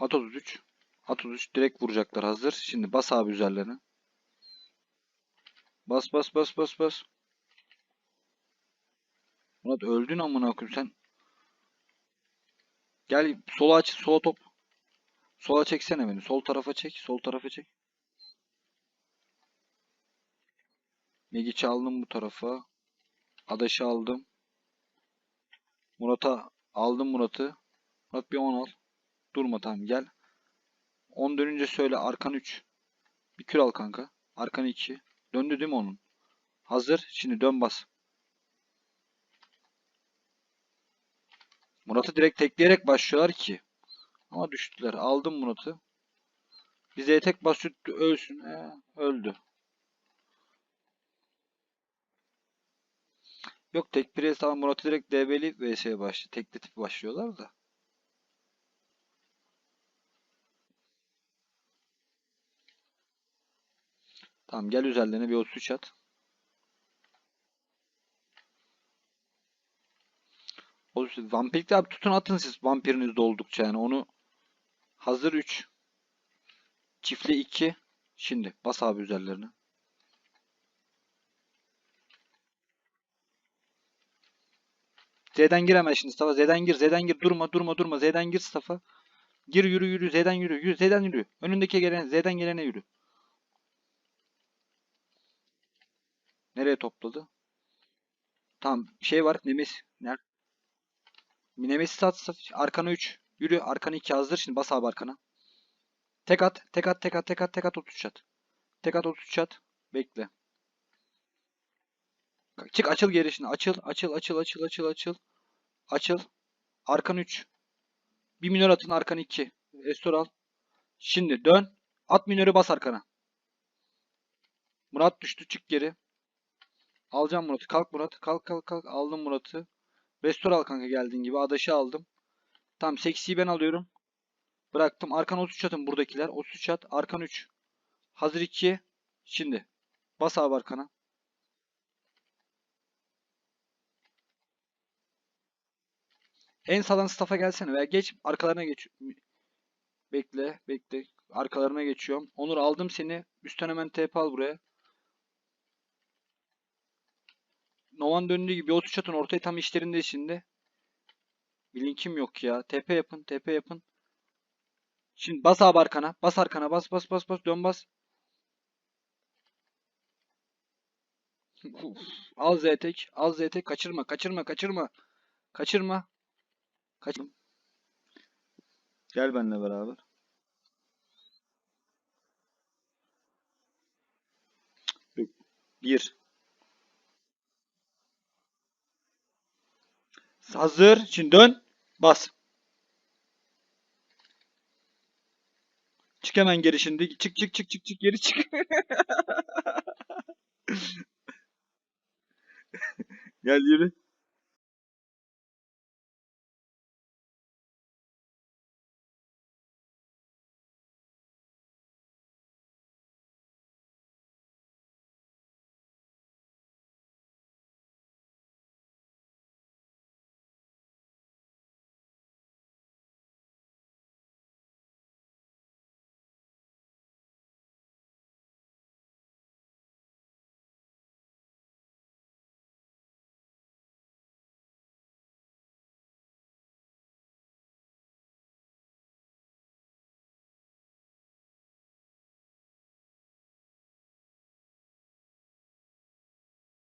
At 33. At 33 direkt vuracaklar hazır. Şimdi bas abi üzerlerine. Bas bas bas bas bas. Murat öldün amına koyayım sen. Gel sola aç, sola top. Sola çeksene beni. Sol tarafa çek, sol tarafa çek. Megiç'i aldım bu tarafa. Adaş'ı aldım. Murat'a aldım Murat'ı. Murat bir 10 al. Durma tamam gel. 10 dönünce söyle arkan 3. Bir kür al kanka. Arkan 2. Döndü değil mi onun? Hazır. Şimdi dön bas. Murat'ı direkt tekleyerek başlıyorlar ki. Ama düştüler. Aldım Murat'ı. Bize tek basıyor ölsün. Ee, öldü. Yok tek bir tamam Murat'ı direkt DB'li vs'ye başlıyor. Tekletip başlıyorlar da. Tamam gel üzerlerine bir 33 at. Vampirlikte abi tutun atın siz vampiriniz de oldukça yani onu hazır 3 çiftli 2 şimdi bas abi üzerlerine. Z'den gir hemen şimdi Mustafa. Z'den gir. Z'den gir. Durma durma durma. Z'den gir Mustafa. Gir yürü yürü. Z'den yürü. Yürü Z'den yürü. Önündeki gelen Z'den gelene yürü. Nereye topladı? Tamam. Şey var. Nemes. Nerede? Nemesis at. Arkana 3. Yürü. Arkana 2 hazır. Şimdi bas abi arkana. Tek at. Tek at. Tek at. Tek at. Tek at. 33 at. Tek at 33 at. Bekle. Çık açıl geri şimdi. Açıl. Açıl. Açıl. Açıl. Açıl. Açıl. Açıl. Arkan 3. Bir minör atın arkan 2. Restore al. Şimdi dön. At minörü bas arkana. Murat düştü. Çık geri. Alacağım Murat'ı. Kalk Murat. Kalk kalk kalk. Aldım Murat'ı. Restore al kanka geldiğin gibi. Adaşı aldım. Tamam. Seksiyi ben alıyorum. Bıraktım. Arkan 33 atın buradakiler. 33 at. Arkan 3. Hazır 2. Şimdi. Bas abi arkana. En sağdan staff'a gelsene veya geç arkalarına geç. Bekle, bekle. Arkalarına geçiyorum. Onur aldım seni. Üstten hemen TP al buraya. Novan döndüğü gibi 33 atın ortaya tam işlerinde şimdi. Bir linkim yok ya. TP yapın, TP yapın. Şimdi bas abi arkana. Bas arkana. Bas bas bas bas. Dön bas. Uf, Al Ztek. Al Ztek. Kaçırma. Kaçırma. Kaçırma. Kaçırma. Kaçım. Gel benimle beraber. Bir. Hazır. Şimdi dön. Bas. Çık hemen geri şimdi. Çık çık çık çık çık geri çık. Gel yürü.